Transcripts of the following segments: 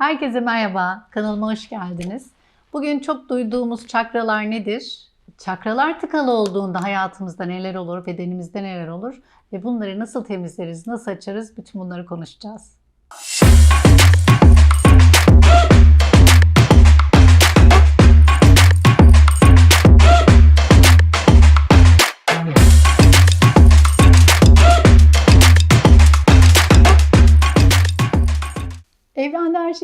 Herkese merhaba, kanalıma hoş geldiniz. Bugün çok duyduğumuz çakralar nedir? Çakralar tıkalı olduğunda hayatımızda neler olur, bedenimizde neler olur ve bunları nasıl temizleriz, nasıl açarız bütün bunları konuşacağız.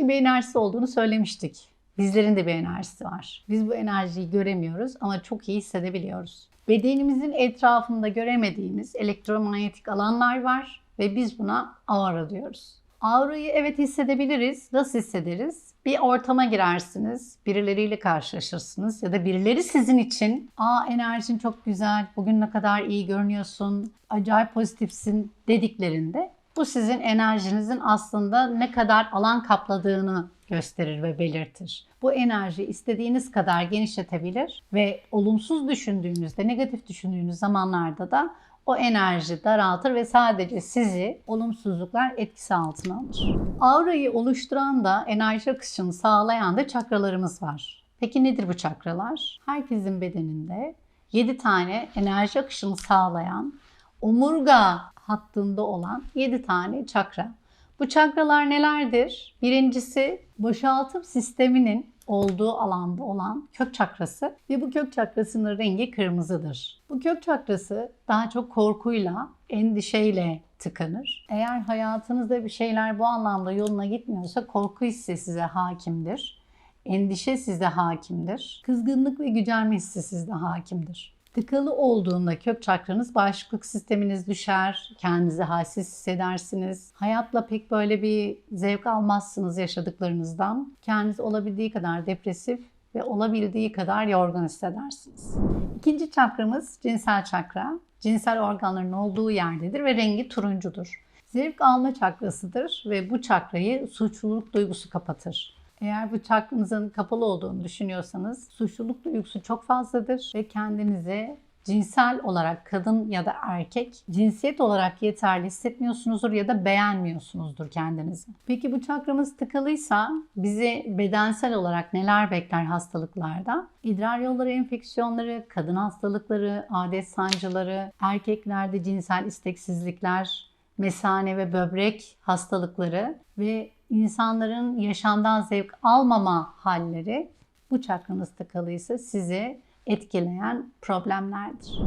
Bir enerjisi olduğunu söylemiştik. Bizlerin de bir enerjisi var. Biz bu enerjiyi göremiyoruz ama çok iyi hissedebiliyoruz. Bedenimizin etrafında göremediğimiz elektromanyetik alanlar var ve biz buna aura diyoruz. Aurayı evet hissedebiliriz. Nasıl hissederiz? Bir ortama girersiniz, birileriyle karşılaşırsınız ya da birileri sizin için "Aa enerjin çok güzel, bugün ne kadar iyi görünüyorsun, acayip pozitifsin." dediklerinde bu sizin enerjinizin aslında ne kadar alan kapladığını gösterir ve belirtir. Bu enerji istediğiniz kadar genişletebilir ve olumsuz düşündüğünüzde, negatif düşündüğünüz zamanlarda da o enerji daraltır ve sadece sizi olumsuzluklar etkisi altına alır. Aurayı oluşturan da enerji akışını sağlayan da çakralarımız var. Peki nedir bu çakralar? Herkesin bedeninde 7 tane enerji akışını sağlayan omurga hattında olan 7 tane çakra. Bu çakralar nelerdir? Birincisi boşaltım sisteminin olduğu alanda olan kök çakrası ve bu kök çakrasının rengi kırmızıdır. Bu kök çakrası daha çok korkuyla, endişeyle tıkanır. Eğer hayatınızda bir şeyler bu anlamda yoluna gitmiyorsa korku hissi size hakimdir. Endişe sizde hakimdir. Kızgınlık ve gücenme hissi sizde hakimdir. Tıkalı olduğunda kök çakranız bağışıklık sisteminiz düşer, kendinizi halsiz hissedersiniz. Hayatla pek böyle bir zevk almazsınız yaşadıklarınızdan. Kendinizi olabildiği kadar depresif ve olabildiği kadar yorgun hissedersiniz. İkinci çakramız cinsel çakra. Cinsel organların olduğu yerdedir ve rengi turuncudur. Zevk alma çakrasıdır ve bu çakrayı suçluluk duygusu kapatır. Eğer bu çakranızın kapalı olduğunu düşünüyorsanız suçluluk duygusu çok fazladır ve kendinizi cinsel olarak kadın ya da erkek cinsiyet olarak yeterli hissetmiyorsunuzdur ya da beğenmiyorsunuzdur kendinizi. Peki bu çakramız tıkalıysa bizi bedensel olarak neler bekler hastalıklarda? İdrar yolları enfeksiyonları, kadın hastalıkları, adet sancıları, erkeklerde cinsel isteksizlikler, mesane ve böbrek hastalıkları ve insanların yaşamdan zevk almama halleri bu çakranız tıkalıysa sizi etkileyen problemlerdir.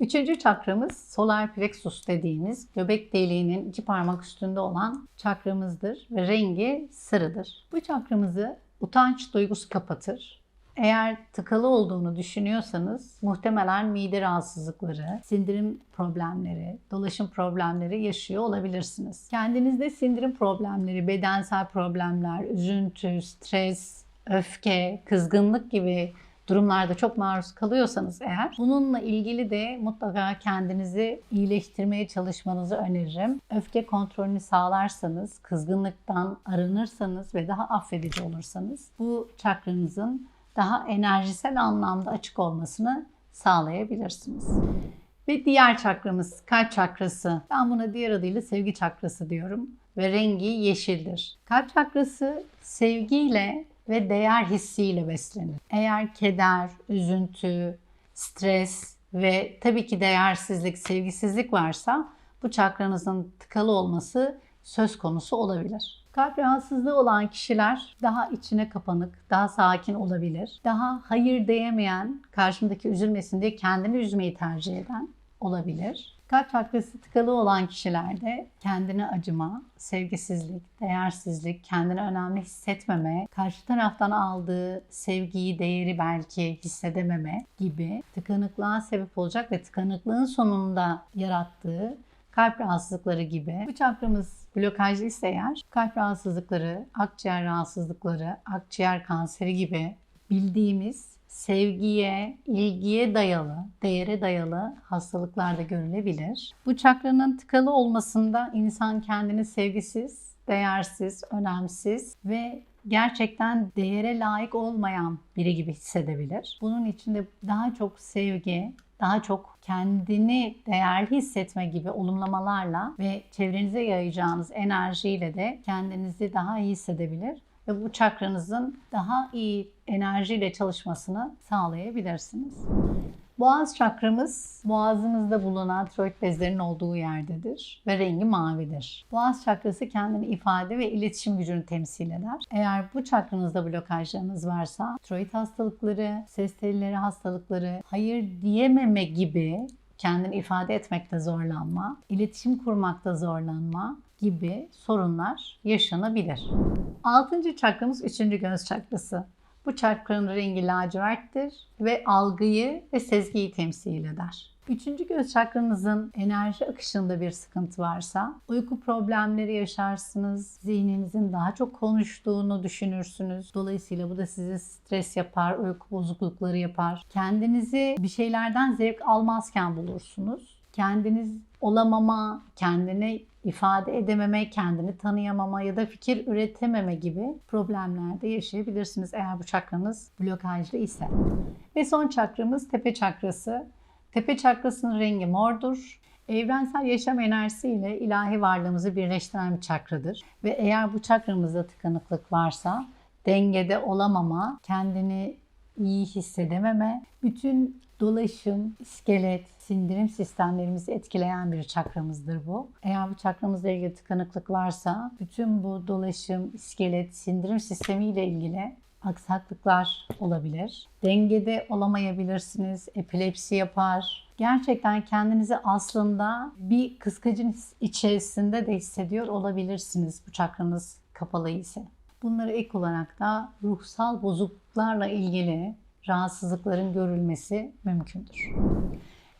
Üçüncü çakramız solar plexus dediğimiz göbek deliğinin iki parmak üstünde olan çakramızdır ve rengi sarıdır. Bu çakramızı utanç duygusu kapatır. Eğer tıkalı olduğunu düşünüyorsanız muhtemelen mide rahatsızlıkları, sindirim problemleri, dolaşım problemleri yaşıyor olabilirsiniz. Kendinizde sindirim problemleri, bedensel problemler, üzüntü, stres, öfke, kızgınlık gibi durumlarda çok maruz kalıyorsanız eğer bununla ilgili de mutlaka kendinizi iyileştirmeye çalışmanızı öneririm. Öfke kontrolünü sağlarsanız, kızgınlıktan arınırsanız ve daha affedici olursanız bu çakranızın daha enerjisel anlamda açık olmasını sağlayabilirsiniz. Ve diğer çakramız kalp çakrası. Ben buna diğer adıyla sevgi çakrası diyorum ve rengi yeşildir. Kalp çakrası sevgiyle ve değer hissiyle beslenir. Eğer keder, üzüntü, stres ve tabii ki değersizlik, sevgisizlik varsa bu çakranızın tıkalı olması söz konusu olabilir. Kalp rahatsızlığı olan kişiler daha içine kapanık, daha sakin olabilir. Daha hayır diyemeyen, karşımdaki üzülmesin diye kendini üzmeyi tercih eden olabilir. Kalp çakrası tıkalı olan kişilerde kendine acıma, sevgisizlik, değersizlik, kendini önemli hissetmeme, karşı taraftan aldığı sevgiyi, değeri belki hissedememe gibi tıkanıklığa sebep olacak ve tıkanıklığın sonunda yarattığı kalp rahatsızlıkları gibi. Bu çakramız blokajlıysa eğer kalp rahatsızlıkları, akciğer rahatsızlıkları, akciğer kanseri gibi bildiğimiz sevgiye, ilgiye dayalı, değere dayalı hastalıklar da görülebilir. Bu çakranın tıkalı olmasında insan kendini sevgisiz, değersiz, önemsiz ve gerçekten değere layık olmayan biri gibi hissedebilir. Bunun için de daha çok sevgi, daha çok kendini değerli hissetme gibi olumlamalarla ve çevrenize yayacağınız enerjiyle de kendinizi daha iyi hissedebilir ve bu çakranızın daha iyi enerjiyle çalışmasını sağlayabilirsiniz. Boğaz çakramız boğazımızda bulunan tiroid bezlerinin olduğu yerdedir ve rengi mavidir. Boğaz çakrası kendini ifade ve iletişim gücünü temsil eder. Eğer bu çakranızda blokajlarınız varsa tiroid hastalıkları, ses telleri hastalıkları, hayır diyememe gibi kendini ifade etmekte zorlanma, iletişim kurmakta zorlanma gibi sorunlar yaşanabilir. Altıncı çakramız üçüncü göz çakrası. Bu çakranın rengi laciverttir ve algıyı ve sezgiyi temsil eder. Üçüncü göz çakranızın enerji akışında bir sıkıntı varsa uyku problemleri yaşarsınız, zihninizin daha çok konuştuğunu düşünürsünüz. Dolayısıyla bu da size stres yapar, uyku bozuklukları yapar. Kendinizi bir şeylerden zevk almazken bulursunuz. Kendiniz olamama, kendini ifade edememe, kendini tanıyamama ya da fikir üretememe gibi problemlerde yaşayabilirsiniz eğer bu çakranız blokajlı ise. Ve son çakramız tepe çakrası. Tepe çakrasının rengi mordur. Evrensel yaşam enerjisi ile ilahi varlığımızı birleştiren bir çakradır. Ve eğer bu çakramızda tıkanıklık varsa dengede olamama, kendini iyi hissedememe, bütün dolaşım, iskelet, sindirim sistemlerimizi etkileyen bir çakramızdır bu. Eğer bu çakramızla ilgili tıkanıklık varsa bütün bu dolaşım, iskelet, sindirim sistemi ile ilgili aksaklıklar olabilir. Dengede olamayabilirsiniz, epilepsi yapar. Gerçekten kendinizi aslında bir kıskacın içerisinde de hissediyor olabilirsiniz bu çakranız kapalı ise. Bunları ek olarak da ruhsal bozukluklarla ilgili rahatsızlıkların görülmesi mümkündür.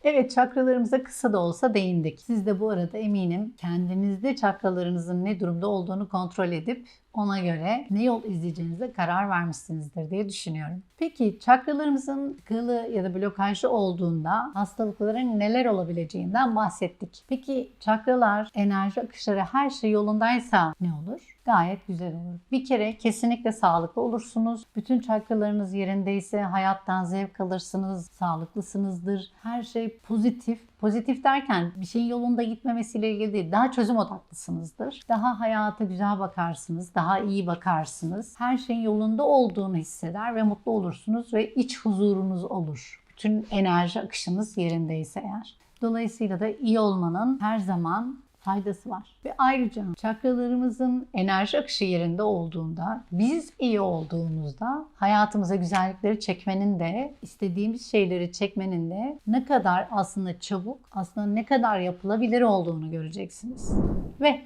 Evet çakralarımıza kısa da olsa değindik. Siz de bu arada eminim kendinizde çakralarınızın ne durumda olduğunu kontrol edip ona göre ne yol izleyeceğinize karar vermişsinizdir diye düşünüyorum. Peki çakralarımızın tıkalı ya da blokajlı olduğunda hastalıkların neler olabileceğinden bahsettik. Peki çakralar, enerji akışları her şey yolundaysa ne olur? Gayet güzel olur. Bir kere kesinlikle sağlıklı olursunuz. Bütün çakralarınız yerindeyse hayattan zevk alırsınız, sağlıklısınızdır. Her şey pozitif. Pozitif derken bir şeyin yolunda gitmemesiyle ilgili değil, daha çözüm odaklısınızdır. Daha hayata güzel bakarsınız, daha iyi bakarsınız. Her şeyin yolunda olduğunu hisseder ve mutlu olursunuz ve iç huzurunuz olur. Bütün enerji akışınız yerindeyse eğer. Dolayısıyla da iyi olmanın her zaman faydası var. Ve ayrıca çakralarımızın enerji akışı yerinde olduğunda, biz iyi olduğumuzda hayatımıza güzellikleri çekmenin de, istediğimiz şeyleri çekmenin de ne kadar aslında çabuk, aslında ne kadar yapılabilir olduğunu göreceksiniz. Ve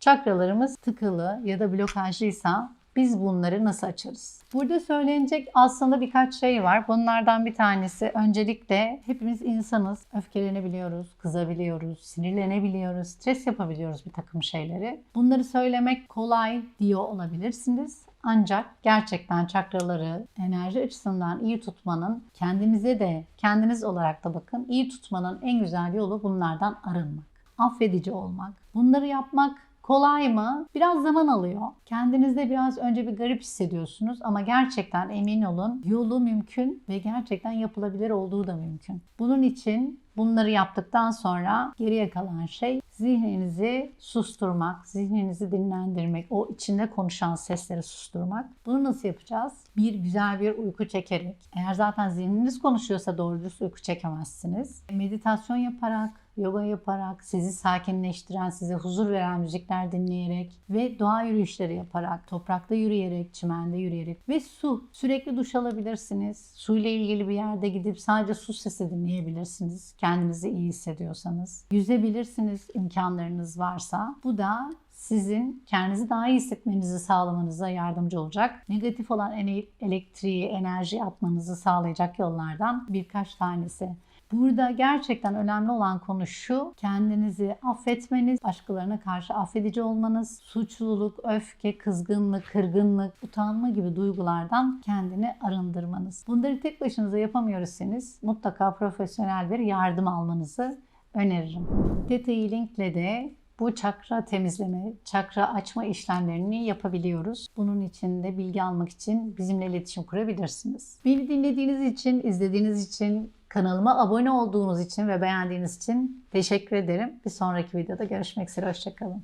çakralarımız tıkılı ya da blokajlıysa biz bunları nasıl açarız? Burada söylenecek aslında birkaç şey var. Bunlardan bir tanesi öncelikle hepimiz insanız. Öfkelenebiliyoruz, kızabiliyoruz, sinirlenebiliyoruz, stres yapabiliyoruz bir takım şeyleri. Bunları söylemek kolay diyor olabilirsiniz. Ancak gerçekten çakraları enerji açısından iyi tutmanın kendinize de kendiniz olarak da bakın iyi tutmanın en güzel yolu bunlardan arınmak. Affedici olmak. Bunları yapmak Kolay mı? Biraz zaman alıyor. Kendinizde biraz önce bir garip hissediyorsunuz ama gerçekten emin olun yolu mümkün ve gerçekten yapılabilir olduğu da mümkün. Bunun için bunları yaptıktan sonra geriye kalan şey zihninizi susturmak, zihninizi dinlendirmek, o içinde konuşan sesleri susturmak. Bunu nasıl yapacağız? Bir güzel bir uyku çekerek. Eğer zaten zihniniz konuşuyorsa doğru dürüst uyku çekemezsiniz. Meditasyon yaparak, yoga yaparak, sizi sakinleştiren, size huzur veren müzikler dinleyerek ve doğa yürüyüşleri yaparak, toprakta yürüyerek, çimende yürüyerek ve su. Sürekli duş alabilirsiniz. Su ile ilgili bir yerde gidip sadece su sesi dinleyebilirsiniz. Kendinizi iyi hissediyorsanız. Yüzebilirsiniz imkanlarınız varsa. Bu da sizin kendinizi daha iyi hissetmenizi sağlamanıza yardımcı olacak. Negatif olan elektriği, enerji atmanızı sağlayacak yollardan birkaç tanesi. Burada gerçekten önemli olan konu şu. Kendinizi affetmeniz, başkalarına karşı affedici olmanız, suçluluk, öfke, kızgınlık, kırgınlık, utanma gibi duygulardan kendini arındırmanız. Bunları tek başınıza yapamıyorsanız mutlaka profesyonel bir yardım almanızı öneririm. Theta Healing'le de bu çakra temizleme, çakra açma işlemlerini yapabiliyoruz. Bunun için de bilgi almak için bizimle iletişim kurabilirsiniz. Beni dinlediğiniz için, izlediğiniz için, kanalıma abone olduğunuz için ve beğendiğiniz için teşekkür ederim. Bir sonraki videoda görüşmek üzere. Hoşçakalın.